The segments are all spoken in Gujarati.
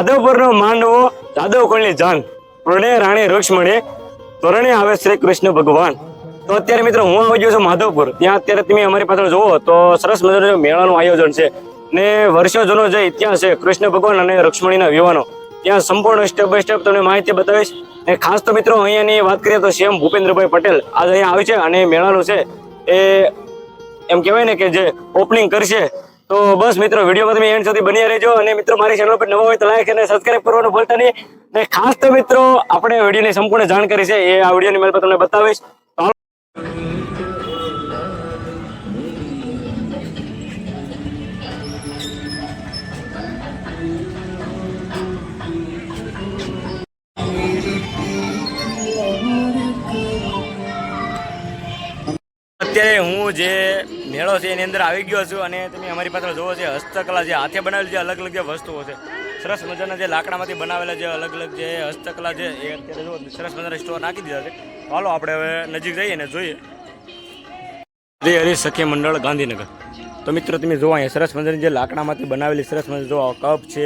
માધવપુરનો માંડવો જાદવ કુળની જાન. પ્રણય રાણી રૂક્ષ્મણી તોરણે આવે શ્રી કૃષ્ણ ભગવાન. તો અત્યારે મિત્રો હું આવી ગયો છું માધવપુર. ત્યાં અત્યારે તમે અમારી પાછળ જુઓ તો સરસ મજાનું મેળાનું આયોજન છે ને વર્ષો જૂનો જે ઇતિહાસ છે, કૃષ્ણ ભગવાન અને રૂક્ષ્મણીના વિવાહનો. ત્યાં સંપૂર્ણ સ્ટેપ બાય સ્ટેપ તમને માહિતી બતાવીશ. અને ખાસ તો મિત્રો અહીંયાની વાત કરીએ તો સીએમ ભૂપેન્દ્રભાઈ પટેલ આજ અહીંયા આવે છે અને મેળાનું છે એ એમ કહેવાય ને કે જે ઓપનિંગ કરશે તો બસ મિત્રો વિડીયોમાં તમે એન્ડ સુધી બની રહેજો અને મિત્રો, મારી ચેનલ પર નવા હોય તો લાઈક અને સબસ્ક્રાઈબ કરવાનું ભૂલતા નહીં. અને ખાસ તો મિત્રો, આપણે વિડીયોની સંપૂર્ણ જાણકારી છે એ આ વિડીયોની મેલ પર તમને બતાવીશ. અત્યારે હું જે મેળો છે, એની અંદર આવી ગયો છું અને તમે અમારી પાસે જોવો છે, હસ્તકલા જે હાથે બનાવેલી જે અલગ અલગ જે વસ્તુઓ છે. સરસ મજાના જે લાકડામાંથી બનાવેલા જે અલગ અલગ જે હસ્તકલા છે એ અત્યારે જો સરસ મજાના સ્ટોર નાખી દીધા છે. હાલો, આપણે હવે નજીક જઈએ ને જોઈએ. જય હરી સખી મંડળ, ગાંધીનગર. તો મિત્રો, તમે જોવો અહીંયા સરસ મજાની જે લાકડામાંથી બનાવેલી સરસ મજા જોવા કપ છે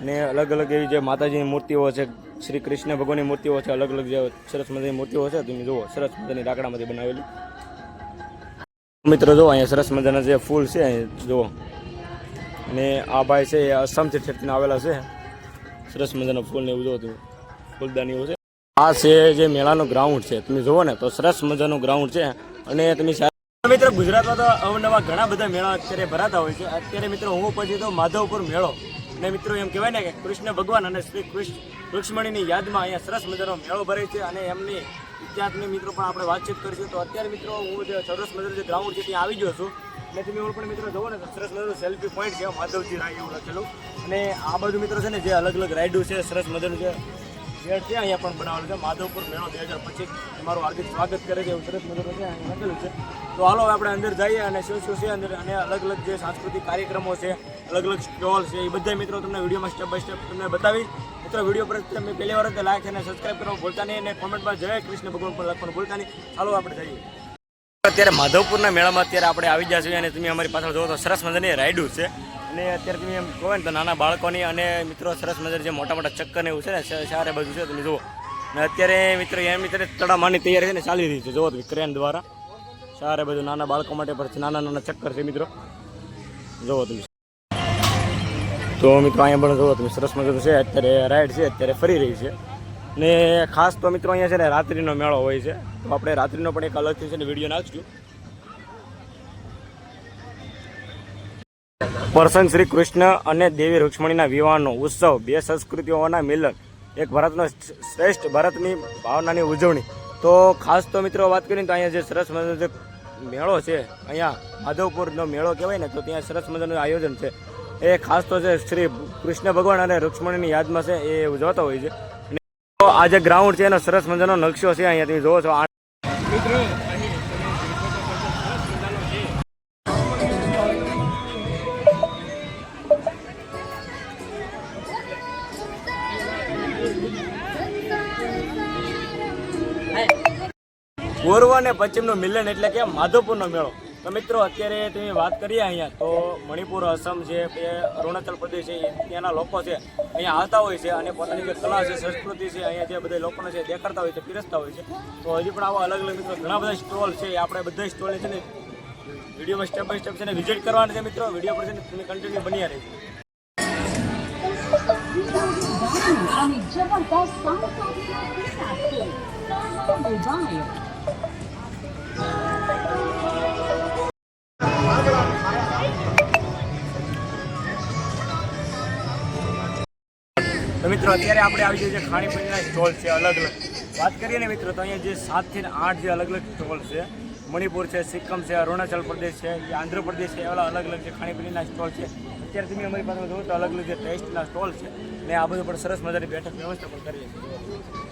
અને અલગ અલગ એવી જે માતાજીની મૂર્તિઓ છે, શ્રી કૃષ્ણ ભગવાનની મૂર્તિઓ છે, અલગ અલગ જે સરસ મજાની મૂર્તિઓ છે, તમે જુઓ, સરસ મજાની લાકડામાંથી બનાવેલી. મિત્રો, જો અહીંયા સરસ મજાના જે ફૂલ છે, અહીં જુઓ. અને આ ભાઈ છે, એ અસમથી ઠેરથી આવેલા છે. સરસ મજાના ફૂલ ને એવું જો ફૂલદાની ફૂલદાનીઓ છે. આ છે જે મેળાનું ગ્રાઉન્ડ છે. તમે જુઓ ને, તો સરસ મજાનું ગ્રાઉન્ડ છે. અને તમે મિત્રો, ગુજરાતમાં તો અવનવા ઘણા બધા મેળા અત્યારે ભરાતા હોય છે. અત્યારે મિત્રો, હું પછી તો માધવપુર મેળો. અને મિત્રો, એમ કહેવાય ને કે કૃષ્ણ ભગવાન અને શ્રી કૃષ્ણ રૂક્ષ્મણીની યાદમાં અહીંયા સરસ મજાનો મેળો ભરે છે અને એમની ઇતિહાસની મિત્રો પણ આપણે વાતચીત કરીશું. તો અત્યારે મિત્રો હું જે સરસ મજાનું જે ગ્રાઉન્ડ છે ત્યાં આવી ગયો છું. અને તમે એવું પણ મિત્રો જુઓ ને સરસ મજાનું સેલ્ફી પોઈન્ટ છે માધવજી રાય એવું લખેલું અને આ બાજુ મિત્રો છે ને જે અલગ અલગ રાઇડો છે, સરસ મજાનું જે શેડ છે, અહીંયા પણ બનાવેલું છે. માધવપુર મેળો બે હજાર પચીસ. તમારું હાર્દિક સ્વાગત કરે છે એવું સરસ મજાનું છે, અહીંયા લખેલું છે. તો હાલો આપણે અંદર જઈએ અને શું શું છે અંદર અને અલગ અલગ જે સાંસ્કૃતિક કાર્યક્રમો છે, અલગ અલગ સ્ટોલ છે, એ બધા મિત્રો તમને વિડીયોમાં સ્ટેપ બાય સ્ટેપ તમને બતાવીશ. મિત્રો, વીડિયો પર તમે પહેલી વાર લાઈક અને સબસ્ક્રાઈબ કરવા ભૂલતા નહીં અને કોમેન્ટમાં જય કૃષ્ણ ભગવાન પણ લખવાનું ભૂલતા નહીં. હાલો, આપણે જઈએ. અત્યારે માધવપુરના મેળામાં અત્યારે આપણે આવી છીએ અને તમે અમારી પાછળ જોવો તો સરસ મજાની રાઈડું છે. અને અત્યારે એમ કહો ને તો નાના બાળકોની અને મિત્રો સરસ મજાની જે મોટા મોટા ચક્કર ને એવું છે ને સારે બાજુ છે, તમે જુઓ. અને અત્યારે મિત્રો એમ મિત્રો તડામાની તૈયારી છે ને ચાલી રહી છે. જુઓ ક્રેન દ્વારા. સારે બધું નાના બાળકો માટે પણ નાના નાના ચક્કર છે મિત્રો. જુઓ તમે. તો મિત્રો અહીંયા પણ જુઓ તમે, સરસ મજાનું છે. અત્યારે રાઈડ છે, અત્યારે ફરી રહી છે. ને ખાસ તો મિત્રો અહીંયા છે ને રાત્રિનો મેળો હોય છે. તો આપણે રાત્રિનો પણ એક અલગથી છે ને વીડિયો નાખશું. પ્રસંગ શ્રી કૃષ્ણ અને દેવી રૂક્ષ્મણીના વિવાહનો ઉત્સવ. બે સંસ્કૃતિઓના મિલન. એક ભારતનો શ્રેષ્ઠ ભારતની ભાવનાની ઉજવણી. તો ખાસ તો મિત્રો વાત કરીએ તો અહીંયા જે સરસ મજાનો જે મેળો છે, અહીંયા માધવપુરનો મેળો કહેવાય ને, તો ત્યાં સરસ મજાનું આયોજન છે. એ ખાસ તો છે શ્રી કૃષ્ણ ભગવાન અને રૂક્ષ્મણીની યાદમાં છે, એ ઉજવતા હોય છે. આ જે ગ્રાઉન્ડ છે, એનો સરસ મજાનો નકશો છે, અહીંયા તમે જોવો છો. આ પૂર્વ અને પશ્ચિમનું મિલન એટલે કે માધવપુરનો મેળો. તો મિત્રો, અત્યારે તમે વાત કરીએ અહીંયા, તો મણિપુર, અસમ છે કે અરુણાચલ પ્રદેશ છે ત્યાંના લોકો છે, અહીંયા આવતા હોય છે અને પોતાની જે કલા છે, સંસ્કૃતિ છે, અહીંયા જે બધા લોકોને છે, દેખાડતા હોય છે, પીરસતા હોય છે. તો હજી પણ આવા અલગ અલગ મિત્રો ઘણા બધા સ્ટોલ છે આપણે બધા સ્ટોલ છે ને વિડીયોમાં સ્ટેપ બાય સ્ટેપ છે ને વિઝિટ કરવાના છે મિત્રો. વીડિયો પર છે ને તમે કન્ટિન્યુ બન્યા રહેજો. અને જબરદસ્ત મિત્રો, અત્યારે આપણે આવી જઈએ ખાણીપીણીના સ્ટોલ છે અલગ અલગ. વાત કરીએ ને મિત્રો, તો અહીંયા જે સાતથી આઠ જે અલગ અલગ સ્ટોલ છે, મણિપુર છે, સિક્કમ છે, અરુણાચલ પ્રદેશ છે આંધ્રપ્રદેશ છે, એવા અલગ અલગ જે ખાણીપીણીના સ્ટોલ છે. અત્યારે તમે અમારી પાસે જોયું તો અલગ અલગ જે ટેસ્ટના સ્ટોલ છે ને આ બધું પણ સરસ મજાની બેઠક વ્યવસ્થા પણ કરીએ છીએ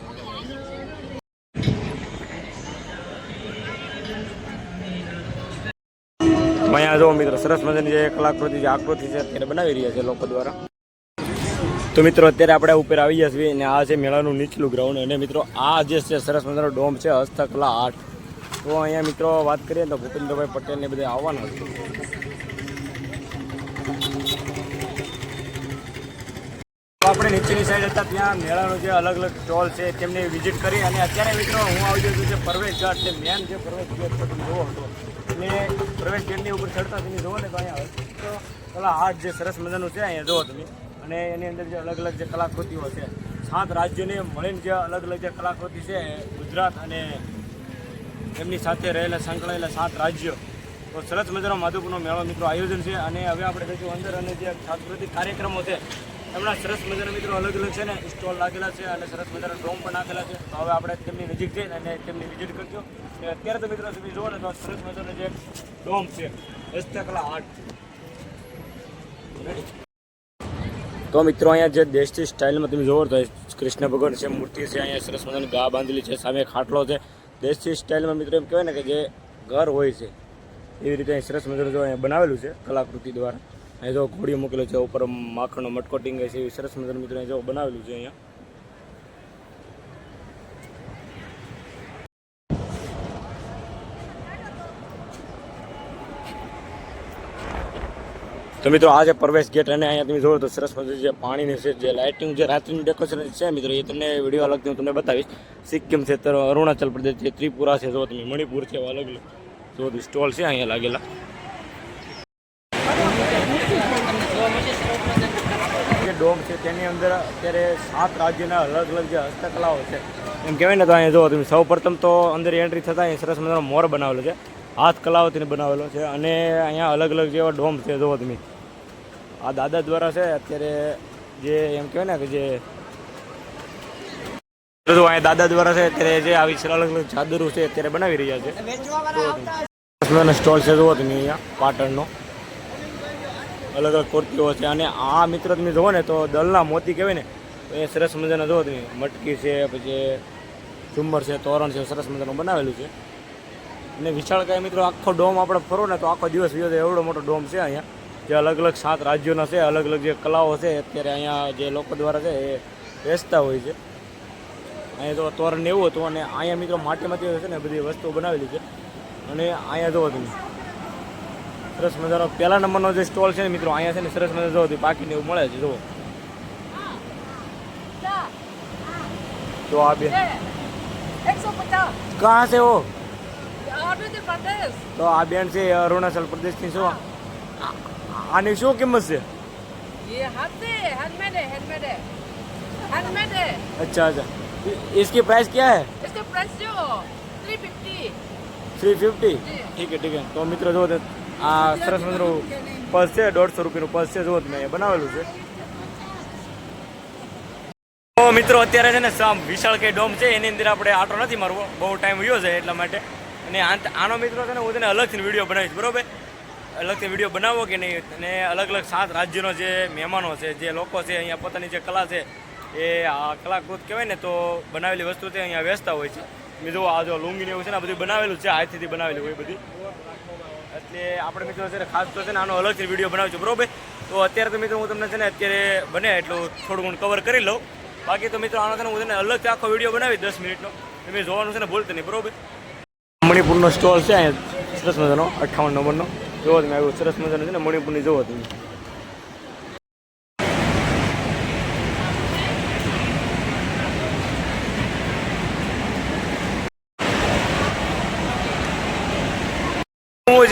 તો જો મિત્રો, સરસ મજાની જે કલાકૃતિ, જે આકૃતિ છે, તેને બનાવી રહ્યા છે લોકો દ્વારા. તો મિત્રો, અત્યારે આપણે ઉપર આવી ગયા છીએ અને આ છે મેળાનું નીચલું ગ્રાઉન્ડ અને મિત્રો, આ જે છે સરસ મજાનો ડોમ છે હસ્તકલા આર્ટ. તો અહીંયા મિત્રો, વાત કરીએ તો ભૂપેન્દ્રભાઈ પટેલને બધા આવવાના છે. આપણે નીચેની સાઈડ હતા, ત્યાં મેળાનો જે અલગ અલગ સ્ટોલ છે, તેમની વિઝિટ કરી અને અત્યારે મિત્રો હું આવી ગયો છું જે પ્રવેશ ઘાટ છે મેન જે પ્રવેશ ઘાટ હતો અને પ્રવેશ ગેટની ઉપર ચડતા તમે જોવો ને તો અહીંયા તો પેલા હાથ જે સરસ મજાનું છે અહીંયા જોવો તમે. અને એની અંદર જે અલગ અલગ જે કલાકૃતિઓ છે. સાત રાજ્યોને મળીને જે અલગ અલગ જે કલાકૃતિ છે, ગુજરાત અને એમની સાથે રહેલા, સંકળાયેલા સાત રાજ્યો. તો સરસ મજાનો માધુપુરનો મેળો મિત્રો આયોજન છે. અને હવે આપણે જઈશું અંદર અને જે સાંસ્કૃતિક કાર્યક્રમો છે એમના સરસ મજાના મિત્રો અલગ અલગ છે ને સ્ટોલ લાગેલા છે અને સરસ મજાના ડ્રોમ પણ નાખેલા છે. તો હવે આપણે તેમની નજીક જઈને અને તેમની વિઝિટ કરજો. અત્યારે તો મિત્રો તમે જુઓ ને તો સરસ મજાનો જે ડોમ છે હસ્તકલા આર્ટ તો મિત્રો અહીંયા જે દેશથી સ્ટાઇલમાં તમે જોવો તો કૃષ્ણ ભગવાન છે, મૂર્તિ છે, અહીંયા સરસ મજાની ગા બાંધેલી છે, સામે ખાટલો છે. દેશની સ્ટાઇલમાં મિત્રો એમ કહેવાય ને કે જે ઘર હોય છે, એવી રીતે અહીં સરસ મજાનું જો અહીંયા બનાવેલું છે કલાકૃતિ દ્વારા. અહીં જો ઘોડી મૂકેલો છે, ઉપર માખણનો મટકો ટીંગે છે, એવી સરસ મજાનું મિત્રો જો બનાવેલું છે અહીંયા. તો મિત્રો, આ જે પ્રવેશ ગેટ અને અહીંયા તમે જોવો તો સરસ મજાની જે પાણીની છે, જે લાઇટિંગ જે રાત્રિનું ડેકોરેશન છે મિત્રો, એ તમને વીડિયો અલગથી હું તમને બતાવીશ. સિક્કિમ છે અરુણાચલ પ્રદેશ છે ત્રિપુરા છે, જો તમે મણિપુર છે અલગ અલગ જો સ્ટોલ છે અહીંયા લાગેલા જે ડોમ છે તેની અંદર અત્યારે સાત રાજ્યના અલગ અલગ જે હસ્તકલાઓ છે. એમ કહેવાય ને તો અહીંયા જુઓ તમે સૌ પ્રથમ તો અંદર એન્ટ્રી થતાં અહીંયા સરસ મજાનો મોર બનાવેલો છે. હાથ કલાઓથી બનાવેલો છે અને અહીંયા અલગ અલગ જેવા ડોમ છે જુઓ તમે. આ દાદા દ્વારા છે અત્યારે જે એમ કહેવાય ને કે જે અહીંયા દાદા દ્વારા છે અત્યારે જે આવી અલગ અલગ ચાદરો છે અત્યારે બનાવી રહ્યા છે. સ્ટોલ છે જુઓ તમે અહીંયા પાટણનો. અલગ અલગ કુર્તીઓ છે. અને આ મિત્ર તમે જુઓ ને તો દલના મોતી કહેવાય ને એ સરસ મજાના જુઓ તમે. મટકી છે, પછી ઝુમ્મર છે, તોરણ છે, સરસ મજાનું બનાવેલું છે. અને વિશાળકાય મિત્રો, આખો ડોમ આપણે ફરો ને તો આખો દિવસ વિયો એવડો મોટો ડોમ છે અહીંયા. જે અલગ અલગ સાત રાજ્યોના છે, અલગ અલગ જે કલાઓ છે, અત્યારે અહીંયા જે લોકો દ્વારા છે, એ વેચતા હોય છે. અહીંયા જો તોરણ એવું હતું અને અહીંયા મિત્રો માટીમાંથી છે ને બધી વસ્તુઓ બનાવેલી છે. અને અહીંયા જોવો તમે. સરસ મજાનો પહેલા નંબરનો જે સ્ટોલ છે ને મિત્રો અહીંયા છે ને સરસ મજા જો પાકીને એવું મળે છે જુઓ તો આ બે एक सौ पचास કાં છે ઓ आंध्र प्रदेश તો આ બેન છે એ અરુણાચલ પ્રદેશની શું આ- આની શું કિંમત છે ये हाथ से हैंडमेड है हैंडमेड है हैंडमेड है अच्छा अच्छा इ- इसकी प्राइस क्या है इसका प्राइस जो थ्री फिफ्टी થ્રી ફિફ્ટી ઠીક છે ઠીક છે તો મિત્રો જો તે આ સરસ મજાનું પર્સ છે, દોઢસો રૂપિયાનું પર્સ છે જો તમે બનાવેલું છે. તો મિત્રો, અત્યારે છે ને સામ વિશાળ કે ડોમ છે, એની અંદર આપણે આટો નથી મારવો, બહુ ટાઈમ રહ્યો છે એટલા માટે. અને આનો મિત્રો છે ને હું તેને અલગથી વીડિયો બનાવીશ, બરોબર? અલગથી વીડિયો બનાવો કે નહીં? અને અલગ અલગ સાત રાજ્યનો જે મહેમાનો છે, જે લોકો છે, અહીંયા પોતાની જે કલા છે, એ આ કલાકૃત કહેવાય ને, તો બનાવેલી વસ્તુ છે અહીંયા વેચતા હોય છે. બીજું આ જો લુંગી ને એવું છે ને બધું બનાવેલું છે, હાથથી બનાવેલું હોય બધી. એટલે આપણે મિત્રો છે ખાસ તો છે ને આનો અલગથી વીડિયો બનાવજો, બરોબર? તો અત્યારે તો મિત્રો હું તમને છે ને અત્યારે બને એટલું થોડું ઘણું કવર કરી લઉં. બાકી તો મિત્રો આનો છે ને હું તમને અલગથી આખો વીડિયો બનાવી દસ મિનિટનો. તમે જોવાનું છે ને ભૂલતા નહીં, બરોબર? મણિપુરનો સ્ટોલ છે અહીંયા, સરસ મજાનો, અઠ્ઠાવન નંબરનો. જોવો તમે આવ્યું સરસ મજાનો છે ને મણિપુરની, જોવો તમે.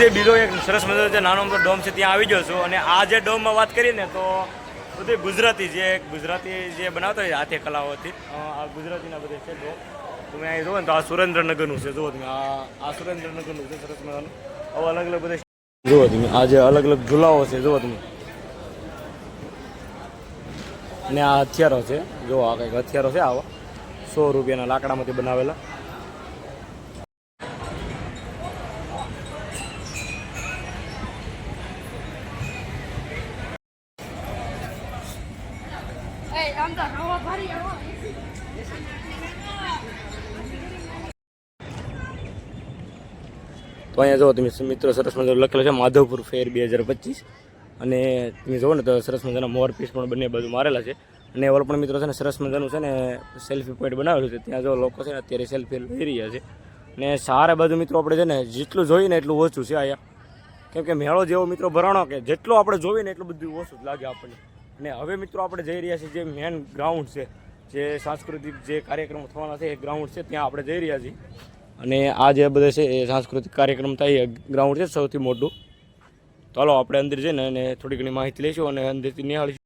જે બીજો એક સરસ મજાનો જે નાનો મોટો ડોમ છે, ત્યાં આવી ગયો છું. અને આ જે ડોમમાં વાત કરીએ ને, તો બધી ગુજરાતી જે ગુજરાતી જે બનાવતા હોય હાથે કલાઓથી આ ગુજરાતીના બધે છે ડોમ. તમે અહીં જુઓ ને, તો આ સુરેન્દ્રનગરનું છે. જુઓ તમે, આ આ સુરેન્દ્રનગરનું છે સરસ મજાનું. આવા અલગ અલગ બધે જુઓ તમે, આ જે અલગ અલગ ઝુલાઓ છે, જુઓ તમે. અને આ હથિયારો છે. જુઓ આ કંઈક હથિયારો છે આવા. સો રૂપિયાના લાકડામાંથી બનાવેલા. તો અહીંયા જુઓ તમે મિત્રો સરસ મજાનું લખેલું છે, માધવપુર ફેર બે હજાર પચીસ. અને તમે જુઓ ને તો સરસ મજાના મોર પીસ પણ બંને બાજુ મારેલા છે. અને એવા પણ મિત્રો છે ને સરસ મજાનું છે ને સેલ્ફી પોઈન્ટ બનાવેલું છે. ત્યાં જો લોકો છે ને અત્યારે સેલ્ફી લઈ રહ્યા છે. અને સારા બાજુ મિત્રો આપણે છે ને જેટલું જોઈએ ને એટલું ઓછું છે અહીંયા. કેમ કે મેળો જેવો મિત્રો ભરાણો કે જેટલું આપણે જોઈએ ને એટલું બધું ઓછું જ લાગે આપણને. અને હવે મિત્રો આપણે જઈ રહ્યા છીએ જે મેન ગ્રાઉન્ડ છે, જે સાંસ્કૃતિક જે કાર્યક્રમો થવાના છે એ ગ્રાઉન્ડ છે, ત્યાં આપણે જઈ રહ્યા છીએ. અને આ જે બધે છે એ સાંસ્કૃતિક કાર્યક્રમ થાય એ ગ્રાઉન્ડ છે સૌથી મોટું. ચાલો આપણે અંદર જઈને અને થોડી ઘણી માહિતી લઈશું અને અંદરથી નિહાળીશું.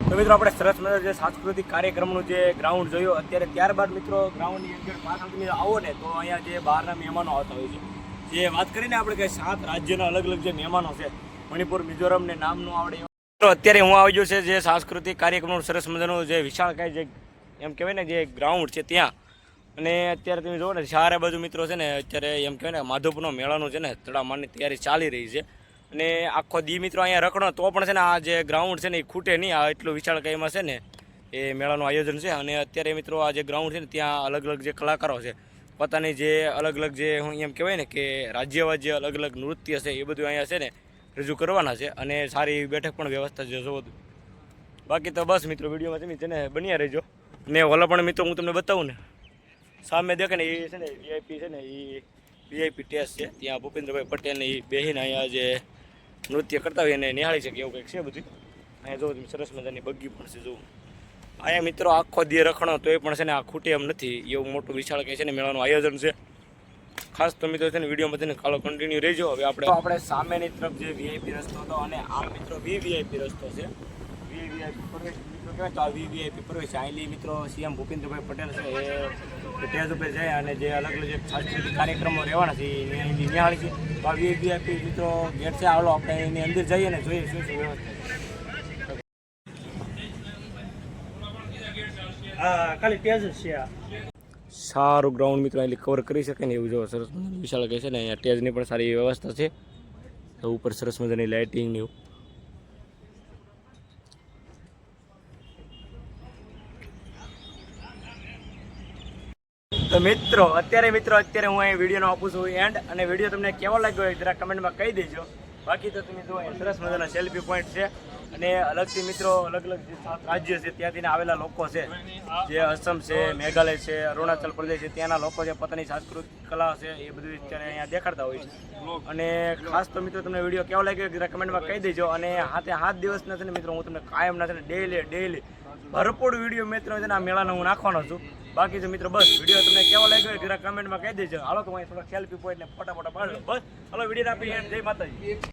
તો મિત્રો આપણે સરસ મજા જે સાંસ્કૃતિક કાર્યક્રમનું જે ગ્રાઉન્ડ જોયું, અત્યારે ત્યારબાદ મિત્રો ગ્રાઉન્ડની અંદર પાછળ આવો ને તો અહીંયા જે બહારના મહેમાનો આવતા હોય છે. જે વાત કરીને આપણે કે સાત રાજ્યના અલગ અલગ જે મહેમાનો છે, મણિપુર મિઝોરમ ને નામનું આવડે એવા. તો અત્યારે હું આવી છે જે સાંસ્કૃતિક કાર્યક્રમનું સરસ મજાનું જે વિશાળકાય જે એમ કહેવાય ને જે ગ્રાઉન્ડ છે ત્યાં. અને અત્યારે તમે જુઓ ને, ચારે બાજુ મિત્રો છે ને, અત્યારે એમ કહેવાય ને, માધવપુરનો મેળાનું છે ને, તડામારની તૈયારી ચાલી રહી છે. અને આખો દી મિત્રો અહીંયા રખડો તો પણ છે ને આ જે ગ્રાઉન્ડ છે ને, એ ખૂટે નહીં. આ એટલું વિશાળ કાયમાં છે ને, એ મેળાનું આયોજન છે. અને અત્યારે મિત્રો આ જે ગ્રાઉન્ડ છે ને, ત્યાં અલગ અલગ જે કલાકારો છે પોતાની જે અલગ અલગ જે હું એમ કહેવાય ને કે રાજ્ય જે અલગ અલગ નૃત્ય છે એ બધું અહીંયા છે ને રજૂ કરવાના છે અને સારી એવી બેઠક પણ વ્યવસ્થા છે જો બાકી તો બસ મિત્રો, વિડીયોમાં તમે છે ને બન્યા રહેજો. ને ઓલા પણ મિત્રો હું તમને બતાવું ને. સામે દેખે ને એ છે ને વીઆઈપી છે ને એ વીઆઈપી ટેસ્ટ છે. ત્યાં ભૂપેન્દ્રભાઈ પટેલને એ બેહીને અહીંયા જે નૃત્ય કરતા હોય એને નિહાળી શકે એવું કંઈક છે બધું. અહીંયા જોવો તમે સરસ મજાની બગ્ગી પણ છે જોવું અહીંયા મિત્રો આખો દી રખણો તોય પણ છે ને આ ખૂટે એમ નથી. એવું મોટું વિશાળ કે છે ને મેળાનું આયોજન છે. ખાસ તો મિત્રો છે ને વિડીયોમાં છે ને કાલો કન્ટિન્યુ રહેજો. હવે આપણે આપણે સામેની તરફ જે વીઆઈપી રસ્તો હતો અને આ મિત્રો વી વીઆઈપી રસ્તો છે. વી વીઆઈપી પ્રવેશ મિત્રો કહેવાય તો આ વી વીઆઈપી પ્રવેશ આયલી મિત્રો સીએમ ભૂપેન્દ્રભાઈ પટેલ છે. એ સ્ટેજ ઉપર જાય અને જે અલગ અલગ જે સાંસ્કૃતિક કાર્યક્રમો રહેવાના છે, એ નિહાળી છે. તો આ વી વીઆઈપી મિત્રો ગેટ છે. આવલો આપણે એની અંદર જઈએ ને જોઈએ શું શું વ્યવસ્થા ખાલી પેજ છે આ. સારું ગ્રાઉન્ડ મિત્રો એટલે કવર કરી શકે ને એવું જો સરસ મજાની વિશાળ કહે છે ને અહીંયા ટેજની પણ સારી વ્યવસ્થા છે. ઉપર સરસ મજાની લાઇટિંગ ને એવું. તો મિત્રો અત્યારે મિત્રો અત્યારે હું અહીં વિડીયોનો આપું છું એન્ડ અને વીડિયો તમને કેવો લાગ્યો હોય જરા કમેન્ટમાં કહી દેજો. બાકી તો તમે જો અહીં સરસ મજાના સેલ્ફી પોઈન્ટ છે. અને અલગથી મિત્રો, અલગ અલગ સાત રાજ્ય છે ત્યાંથી આવેલા લોકો છે. જે અસમ છે, મેઘાલય છે, અરુણાચલ પ્રદેશ છે, ત્યાંના લોકો જે પોતાની સાંસ્કૃતિક કલા છે, એ બધું અત્યારે અહીંયા દેખાડતા હોય છે. અને ખાસ તો મિત્રો તમને વીડિયો કેવો લાગ્યો રેકમેન્ડમાં કહી દેજો. અને હાથે હાથ દિવસના છે ને મિત્રો, હું તમને કાયમ નથી ડેલી ડેઈલી ભરપૂર વીડિયો મિત્રો છે ને આ મેળાનો હું નાખવાનો છું. બાકી જો મિત્રો બસ, વીડિયો તમને કેવો લાગ્યો જરા કમેન્ટમાં કહી દેજો. હાલો તો હું થોડા સેલ્ફી પોઈન્ટ ને ફોટા ફોટા પાડો. બસ, હાલો, વીડિયો આપી જય માતાજી.